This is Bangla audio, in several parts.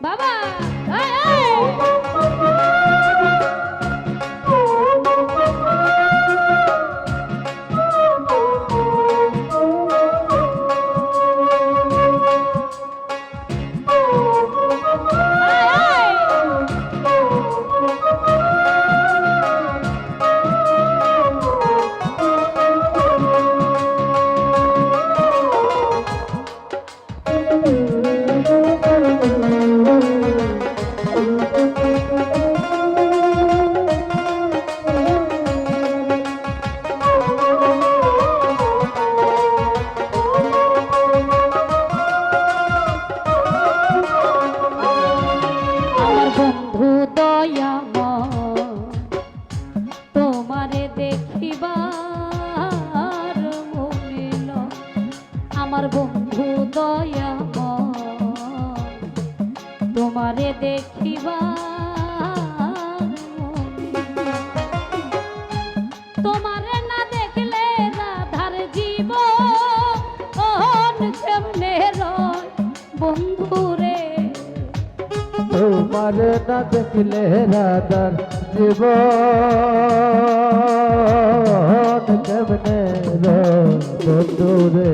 Baba. তোমারে মনিল। তোমারে না দেখলে রাধার জীব কেমনে বন্ধুরে তোমার না দেখলে রাধার জীবন কেমনে বন্ধুরে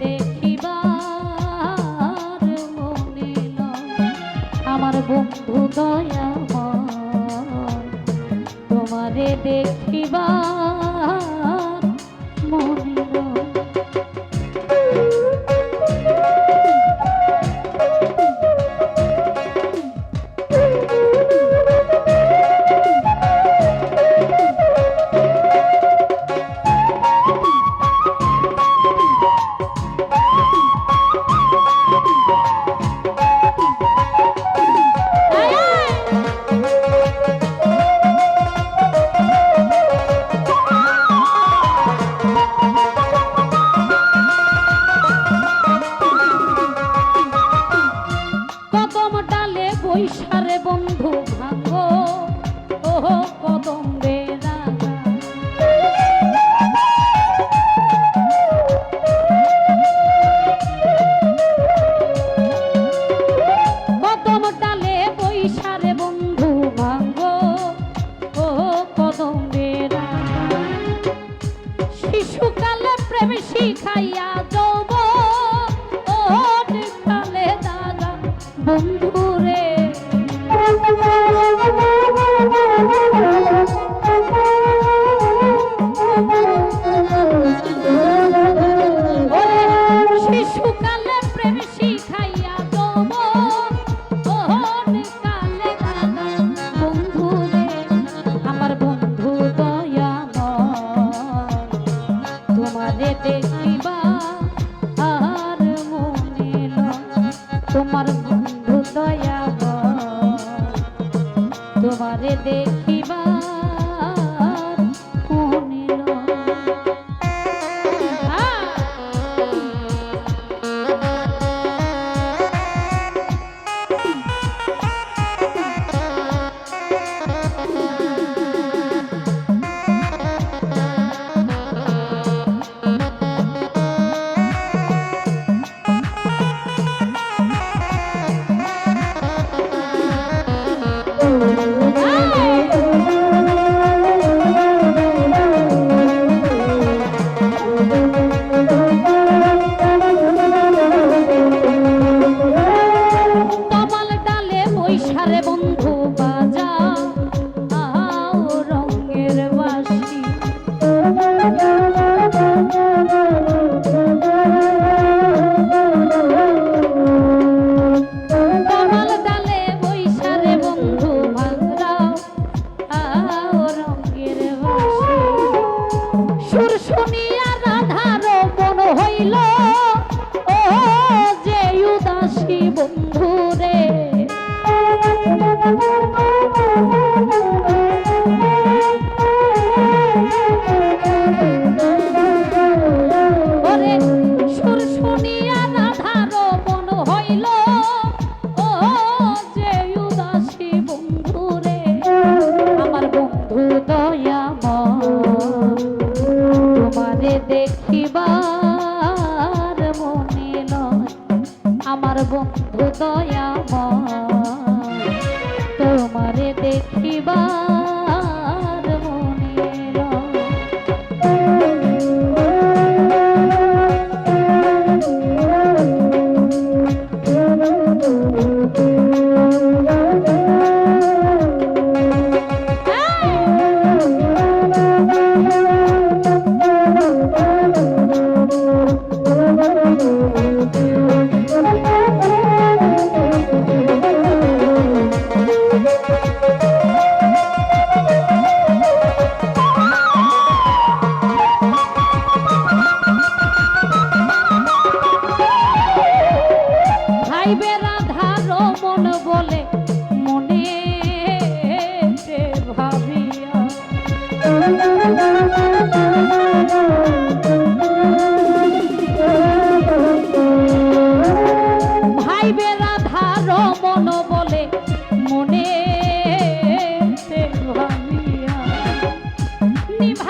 দেখিবার মনে আমার বন্ধু দয়াম তোমারে দেখিবার মনে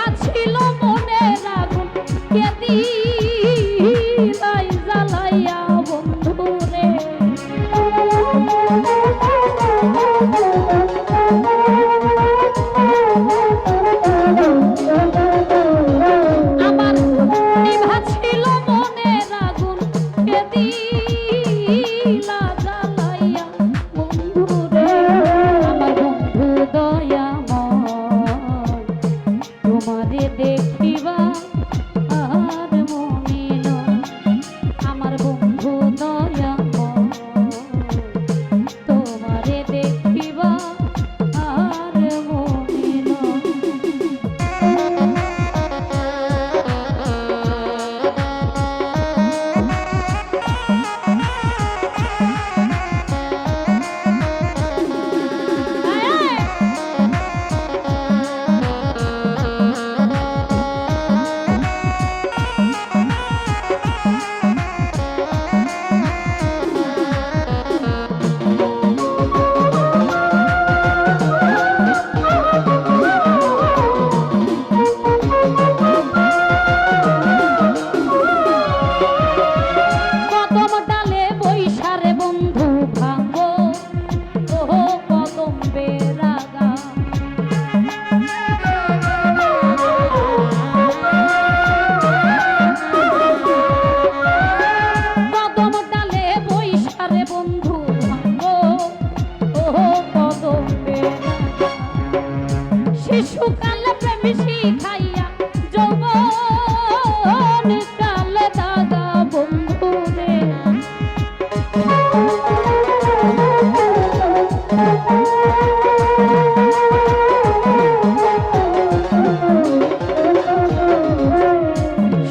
নিভাছিল মনে রাগুন কে লাই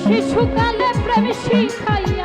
শিশুকালে প্রেম শিখাইয়া